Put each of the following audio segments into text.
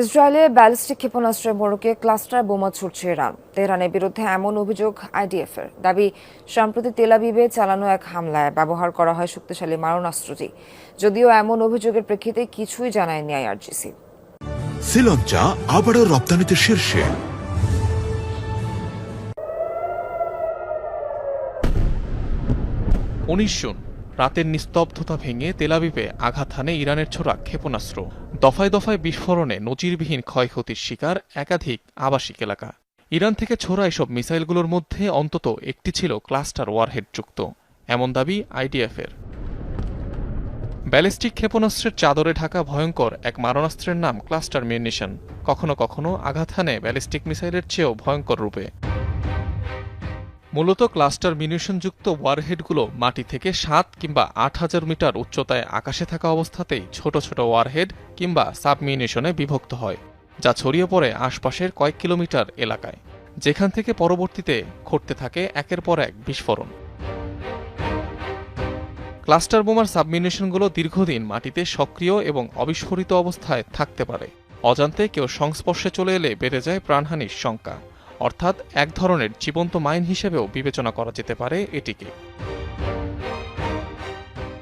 ইসরায়েলে ব্যালিস্টিক ক্ষেপণাস্ত্রের মোড়কে ক্লাস্টার বোমা ছুটছে ইরান। তেহরানের বিরুদ্ধে এমন অভিযোগ আইডিএফের। দাবি সম্প্রতি তেলাবিবে চালানো এক হামলায় ব্যবহার করা হয় শক্তিশালী মারণাস্ত্রটি। যদিও এমন অভিযোগের প্রেক্ষিতে কিছুই জানায়নি আইআরজিসি। শ্রীলঙ্কা আবারও রপ্তানিতে শীর্ষে। উনিশ জুন রাতের নিস্তব্ধতা ভেঙে তেলাবিবে আঘাত হানে ইরানের ছোড়া ক্ষেপণাস্ত্র। দফায় দফায় বিস্ফোরণে নজিরবিহীন ক্ষয়ক্ষতির শিকার একাধিক আবাসিক এলাকা। ইরান থেকে ছোড়া এসব মিসাইলগুলোর মধ্যে অন্তত একটি ছিল ক্লাস্টার ওয়ারহেড যুক্ত এমন দাবি আইডিএফের। ব্যালিস্টিক ক্ষেপণাস্ত্রের চাদরে ঢাকা ভয়ঙ্কর এক মারণাস্ত্রের নাম ক্লাস্টার মিউনিশন। কখনো কখনো আঘাত হানে ব্যালিস্টিক মিসাইলের চেয়েও ভয়ঙ্কর রূপে। মূলত ক্লাস্টার মিউনিশনযুক্ত ওয়ারহেডগুলো মাটি থেকে সাত কিংবা আট হাজার মিটার উচ্চতায় আকাশে থাকা অবস্থাতেই ছোট ছোট ওয়ারহেড কিংবা সাবমিউনিশনে বিভক্ত হয়, যা ছড়িয়ে পড়ে আশপাশের কয়েক কিলোমিটার এলাকায়, যেখান থেকে পরবর্তীতে ঘটতে থাকে একের পর এক বিস্ফোরণ। ক্লাস্টার বোমার সাবমিউনিশনগুলো দীর্ঘদিন মাটিতে সক্রিয় এবং অবিস্ফোরিত অবস্থায় থাকতে পারে। অজান্তে কেউ সংস্পর্শে চলে এলে বেড়ে যায় প্রাণহানির শঙ্কা। অর্থাৎ এক ধরনের জীবন্ত মাইন হিসেবেও বিবেচনা করা যেতে পারে এটিকে।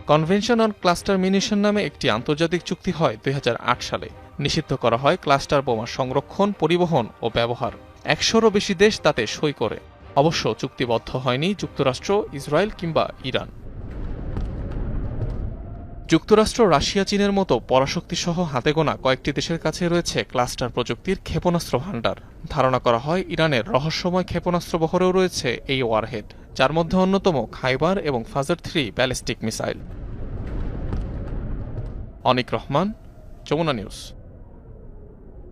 কনভেনশন অন ক্লাস্টার মিউনিশন নামে একটি আন্তর্জাতিক চুক্তি হয় দুই হাজার আট সালে। নিষিদ্ধ করা হয় ক্লাস্টার বোমা সংরক্ষণ, পরিবহন ও ব্যবহার। একশোরও বেশি দেশ তাতে সই করে। অবশ্য চুক্তিবদ্ধ হয়নি যুক্তরাষ্ট্র, ইসরায়েল কিংবা ইরান। যুক্তরাষ্ট্র, রাশিয়া, চীনের মতো পরাশক্তিসহ হাতে গোনা কয়েকটি দেশের কাছে রয়েছে ক্লাস্টার প্রযুক্তির ক্ষেপণাস্ত্র ভাণ্ডার। ধারণা করা হয়, ইরানের রহস্যময় ক্ষেপণাস্ত্র বহরেও রয়েছে এই ওয়ারহেড, যার মধ্যে অন্যতম খাইবার এবং Fajr three ballistic missile. Anik Rahman, Jamuna news.